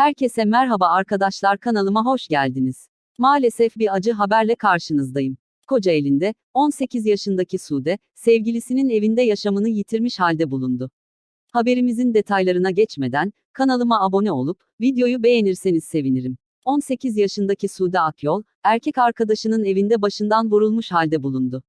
Herkese merhaba arkadaşlar kanalıma hoş geldiniz. Maalesef bir acı haberle karşınızdayım. Kocaeli'nde 18 yaşındaki Sude, sevgilisinin evinde yaşamını yitirmiş halde bulundu. Haberimizin detaylarına geçmeden kanalıma abone olup videoyu beğenirseniz sevinirim. 18 yaşındaki Sude Akyol, erkek arkadaşının evinde başından vurulmuş halde bulundu.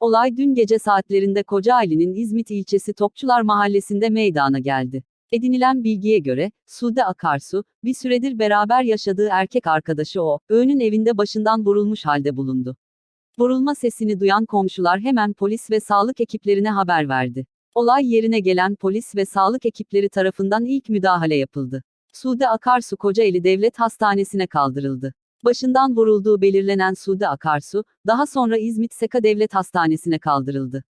Olay dün gece saatlerinde Kocaeli'nin İzmit ilçesi Topçular Mahallesi'nde meydana geldi. Edinilen bilgiye göre, Sude Akarsu, bir süredir beraber yaşadığı erkek arkadaşı o, öğünün evinde başından vurulmuş halde bulundu. Vurulma sesini duyan komşular hemen polis ve sağlık ekiplerine haber verdi. Olay yerine gelen polis ve sağlık ekipleri tarafından ilk müdahale yapıldı. Sude Akarsu Kocaeli Devlet Hastanesi'ne kaldırıldı. Başından vurulduğu belirlenen Sude Akarsu, daha sonra İzmit Seka Devlet Hastanesi'ne kaldırıldı.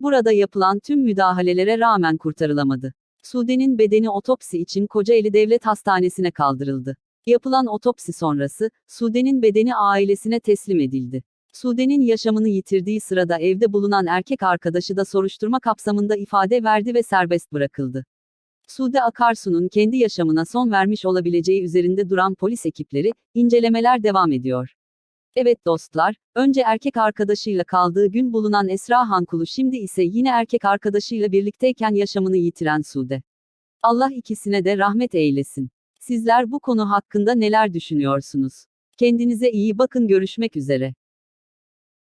Burada yapılan tüm müdahalelere rağmen kurtarılamadı. Sude'nin bedeni otopsi için Kocaeli Devlet Hastanesi'ne kaldırıldı. Yapılan otopsi sonrası, Sude'nin bedeni ailesine teslim edildi. Sude'nin yaşamını yitirdiği sırada evde bulunan erkek arkadaşı da soruşturma kapsamında ifade verdi ve serbest bırakıldı. Sude Akarsu'nun kendi yaşamına son vermiş olabileceği üzerinde duran polis ekipleri, incelemeler devam ediyor. Evet dostlar, önce erkek arkadaşıyla kaldığı gün bulunan Esra Hankulu şimdi ise yine erkek arkadaşıyla birlikteyken yaşamını yitiren Sude. Allah ikisine de rahmet eylesin. Sizler bu konu hakkında neler düşünüyorsunuz? Kendinize iyi bakın görüşmek üzere.